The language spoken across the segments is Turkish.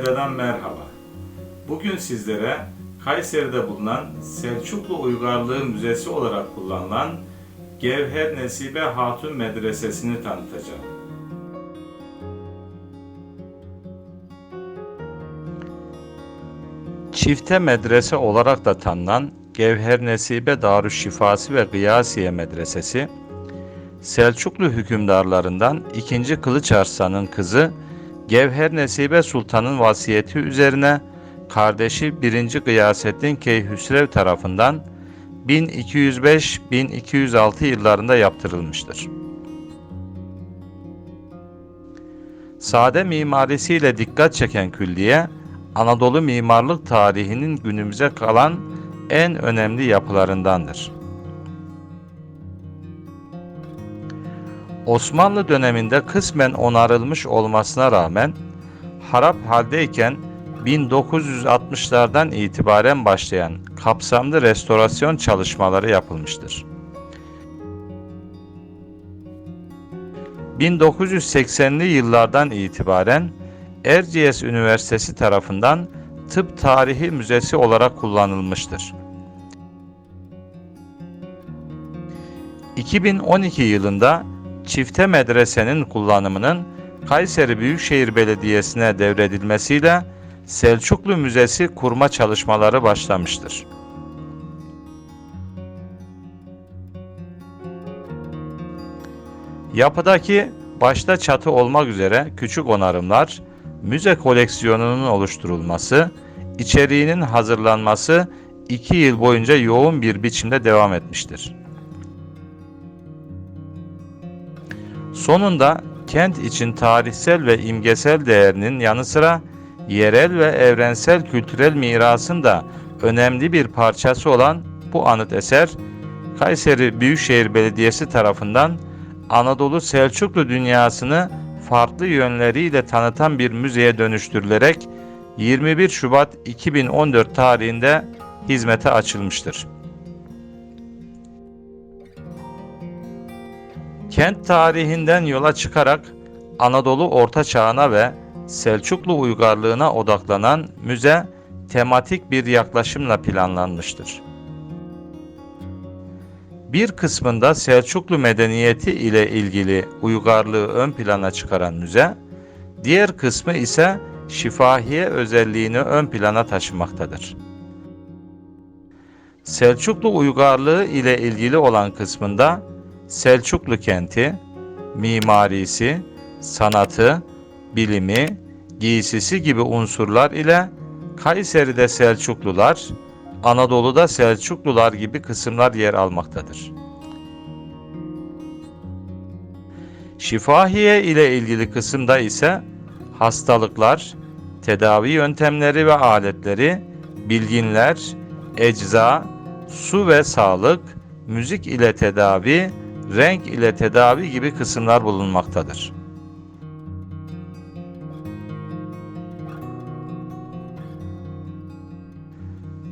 Fayda'dan merhaba. Bugün sizlere Kayseri'de bulunan Selçuklu Uygarlığı Müzesi olarak kullanılan Gevher Nesibe Hatun Medresesi'ni tanıtacağım. Çifte medrese olarak da tanınan Gevher Nesibe Darüşşifası ve Gıyasiye Medresesi, Selçuklu hükümdarlarından 2. Kılıç Arslan'ın kızı Gevher Nesibe Sultan'ın vasiyeti üzerine kardeşi 1. Gıyasettin Keyhüsrev tarafından 1205-1206 yıllarında yaptırılmıştır. Sade mimarisiyle dikkat çeken külliye, Anadolu mimarlık tarihinin günümüze kalan en önemli yapılarındandır. Osmanlı döneminde kısmen onarılmış olmasına rağmen harap haldeyken 1960'lardan itibaren başlayan kapsamlı restorasyon çalışmaları yapılmıştır. 1980'li yıllardan itibaren Erciyes Üniversitesi tarafından Tıp Tarihi Müzesi olarak kullanılmıştır. 2012 yılında çifte medresenin kullanımının Kayseri Büyükşehir Belediyesi'ne devredilmesiyle Selçuklu Müzesi kurma çalışmaları başlamıştır. Yapıdaki başta çatı olmak üzere küçük onarımlar, müze koleksiyonunun oluşturulması, içeriğinin hazırlanması 2 yıl boyunca yoğun bir biçimde devam etmiştir. Sonunda kent için tarihsel ve imgesel değerinin yanı sıra yerel ve evrensel kültürel mirasın da önemli bir parçası olan bu anıt eser, Kayseri Büyükşehir Belediyesi tarafından Anadolu Selçuklu dünyasını farklı yönleriyle tanıtan bir müzeye dönüştürülerek 21 Şubat 2014 tarihinde hizmete açılmıştır. Kent tarihinden yola çıkarak Anadolu Orta Çağına ve Selçuklu uygarlığına odaklanan müze tematik bir yaklaşımla planlanmıştır. Bir kısmında Selçuklu medeniyeti ile ilgili uygarlığı ön plana çıkaran müze, diğer kısmı ise şifahiye özelliğini ön plana taşımaktadır. Selçuklu uygarlığı ile ilgili olan kısmında Selçuklu kenti, mimarisi, sanatı, bilimi, giysisi gibi unsurlar ile Kayseri'de Selçuklular, Anadolu'da Selçuklular gibi kısımlar yer almaktadır. Şifahiye ile ilgili kısımda ise hastalıklar, tedavi yöntemleri ve aletleri, bilginler, ecza, su ve sağlık, müzik ile tedavi, renk ile tedavi gibi kısımlar bulunmaktadır.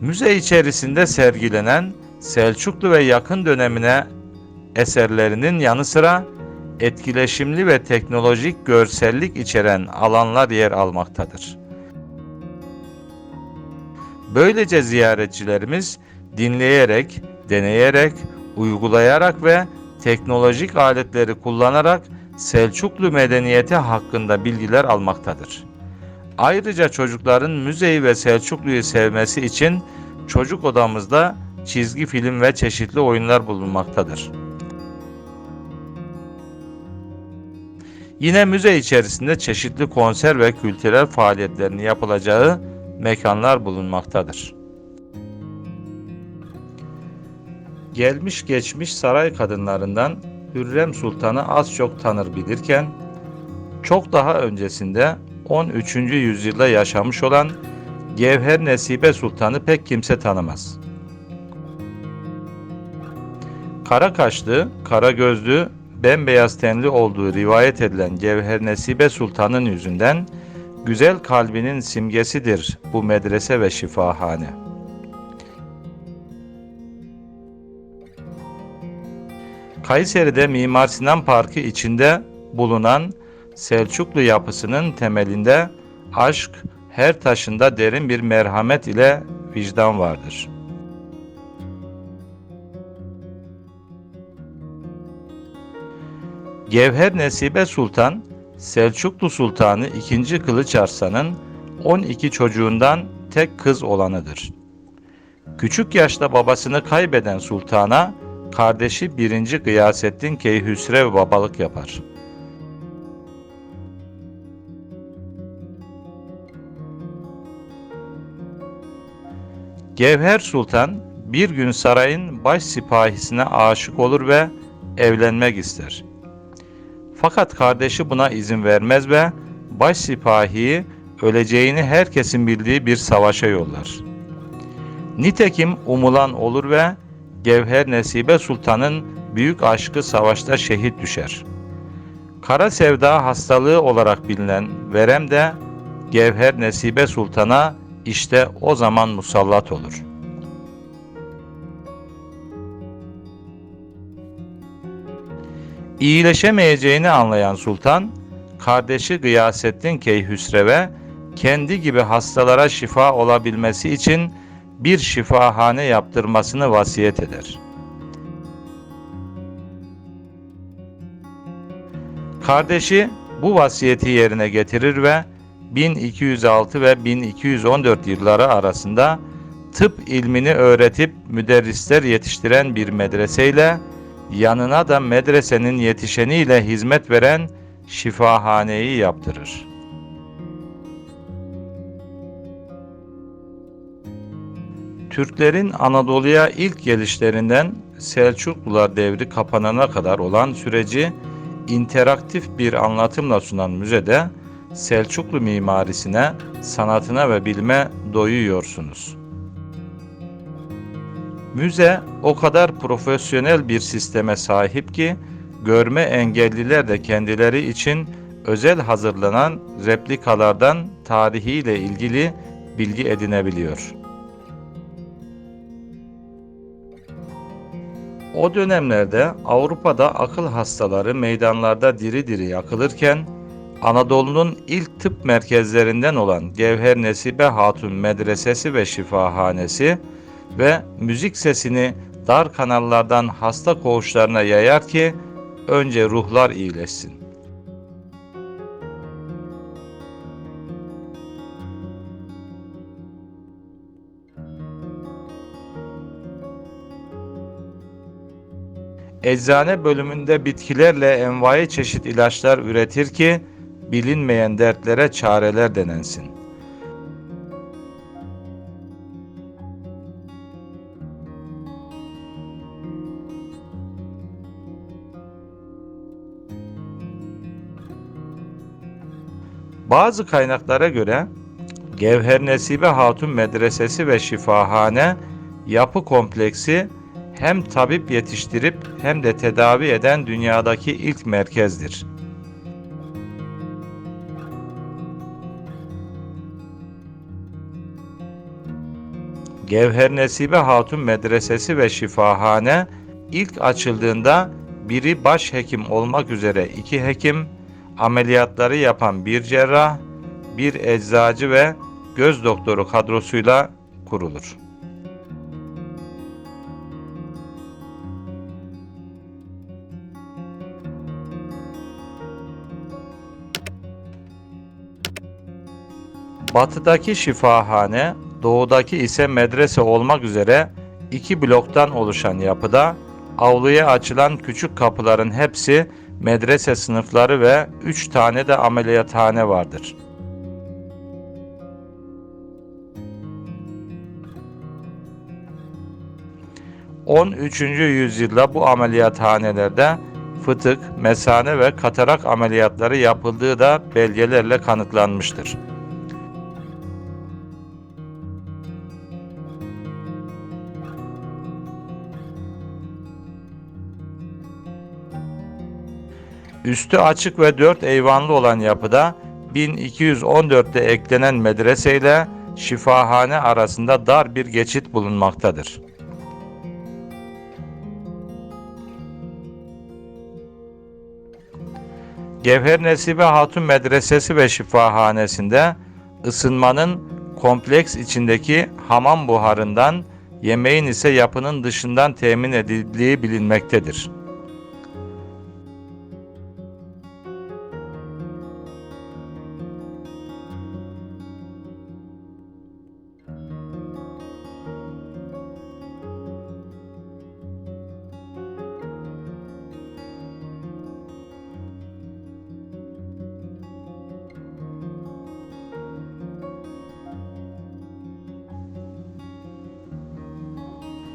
Müze içerisinde sergilenen Selçuklu ve yakın dönemine eserlerinin yanı sıra etkileşimli ve teknolojik görsellik içeren alanlar yer almaktadır. Böylece ziyaretçilerimiz dinleyerek, deneyerek, uygulayarak ve teknolojik aletleri kullanarak Selçuklu medeniyeti hakkında bilgiler almaktadır. Ayrıca çocukların müzeyi ve Selçuklu'yu sevmesi için çocuk odamızda çizgi film ve çeşitli oyunlar bulunmaktadır. Yine müze içerisinde çeşitli konser ve kültürel faaliyetlerin yapılacağı mekanlar bulunmaktadır. Gelmiş geçmiş saray kadınlarından Hürrem Sultan'ı az çok tanır bilirken, çok daha öncesinde 13. yüzyılda yaşamış olan Gevher Nesibe Sultan'ı pek kimse tanımaz. Kara kaşlı, kara gözlü, bembeyaz tenli olduğu rivayet edilen Gevher Nesibe Sultan'ın yüzünden güzel kalbinin simgesidir bu medrese ve şifahane. Kayseri'de Mimar Sinan Parkı içinde bulunan Selçuklu yapısının temelinde aşk, her taşında derin bir merhamet ile vicdan vardır. Gevher Nesibe Sultan, Selçuklu Sultanı II. Kılıç Arslan'ın 12 çocuğundan tek kız olanıdır. Küçük yaşta babasını kaybeden sultana kardeşi 1. Gıyasettin Keyhüsrev babalık yapar. Gevher Sultan bir gün sarayın baş sipahisine aşık olur ve evlenmek ister. Fakat kardeşi buna izin vermez ve baş sipahiyi öleceğini herkesin bildiği bir savaşa yollar. Nitekim umulan olur ve Gevher Nesibe Sultan'ın büyük aşkı savaşta şehit düşer. Kara sevda hastalığı olarak bilinen verem de Gevher Nesibe Sultan'a işte o zaman musallat olur. İyileşemeyeceğini anlayan sultan, kardeşi Gıyasettin Keyhüsrev'e kendi gibi hastalara şifa olabilmesi için bir şifahane yaptırmasını vasiyet eder. Kardeşi bu vasiyeti yerine getirir ve 1206 ve 1214 yılları arasında tıp ilmini öğretip müderrisler yetiştiren bir medreseyle yanına da medresenin yetişeniyle hizmet veren şifahaneyi yaptırır. Türklerin Anadolu'ya ilk gelişlerinden Selçuklular devri kapanana kadar olan süreci interaktif bir anlatımla sunan müzede Selçuklu mimarisine, sanatına ve bilme doyuyorsunuz. Müze o kadar profesyonel bir sisteme sahip ki görme engelliler de kendileri için özel hazırlanan replikalardan tarihiyle ilgili bilgi edinebiliyor. O dönemlerde Avrupa'da akıl hastaları meydanlarda diri diri yakılırken Anadolu'nun ilk tıp merkezlerinden olan Gevher Nesibe Hatun Medresesi ve Şifahanesi ve müzik sesini dar kanallardan hasta koğuşlarına yayar ki önce ruhlar iyileşsin. Eczane bölümünde bitkilerle envai çeşit ilaçlar üretir ki bilinmeyen dertlere çareler denensin. Bazı kaynaklara göre Gevher Nesibe Hatun Medresesi ve Şifahane yapı kompleksi hem tabip yetiştirip hem de tedavi eden dünyadaki ilk merkezdir. Gevher Nesibe Hatun Medresesi ve Şifahane ilk açıldığında biri baş hekim olmak üzere iki hekim, ameliyatları yapan bir cerrah, bir eczacı ve göz doktoru kadrosuyla kurulur. Batıdaki şifahane, doğudaki ise medrese olmak üzere iki bloktan oluşan yapıda avluya açılan küçük kapıların hepsi medrese sınıfları ve üç tane de ameliyathane vardır. On üçüncü yüzyılda bu ameliyathanelerde fıtık, mesane ve katarak ameliyatları yapıldığı da belgelerle kanıtlanmıştır. Üstü açık ve dört eyvanlı olan yapıda 1214'te eklenen medrese ile şifahane arasında dar bir geçit bulunmaktadır. Gevher Nesibe Hatun Medresesi ve Şifahanesi'nde ısınmanın kompleks içindeki hamam buharından, yemeğin ise yapının dışından temin edildiği bilinmektedir.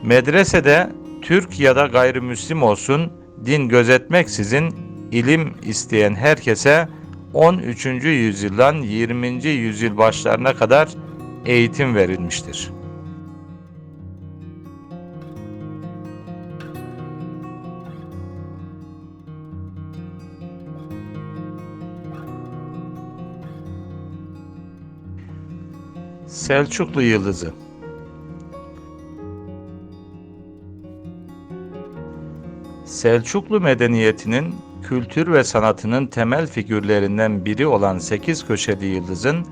Medresede Türk ya da gayrimüslim olsun din gözetmeksizin ilim isteyen herkese 13. yüzyıldan 20. yüzyıl başlarına kadar eğitim verilmiştir. Selçuklu Yıldızı Selçuklu medeniyetinin kültür ve sanatının temel figürlerinden biri olan sekiz köşeli yıldızın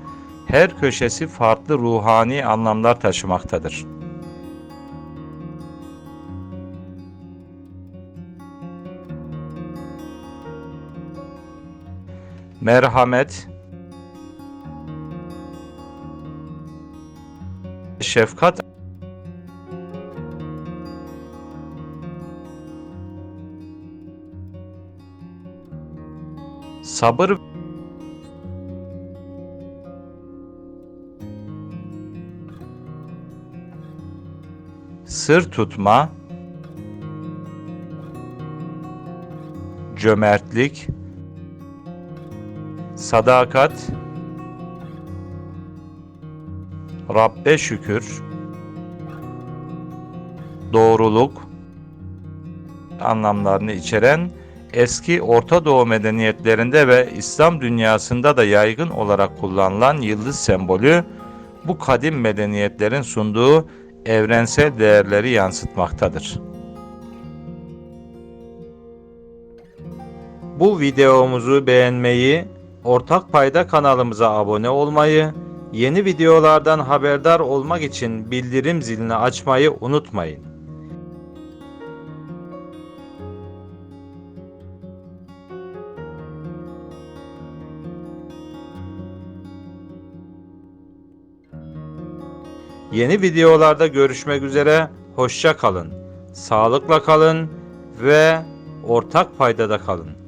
her köşesi farklı ruhani anlamlar taşımaktadır. Merhamet, şefkat sabır sır tutma. Cömertlik. Sadakat. Rabbe şükür. Doğruluk. Anlamlarını içeren eski Orta Doğu medeniyetlerinde ve İslam dünyasında da yaygın olarak kullanılan yıldız sembolü bu kadim medeniyetlerin sunduğu evrensel değerleri yansıtmaktadır. Bu videomuzu beğenmeyi, Ortak Payda kanalımıza abone olmayı, yeni videolardan haberdar olmak için bildirim zilini açmayı unutmayın. Yeni videolarda görüşmek üzere. Hoşça kalın. Sağlıkla kalın ve ortak paydada kalın.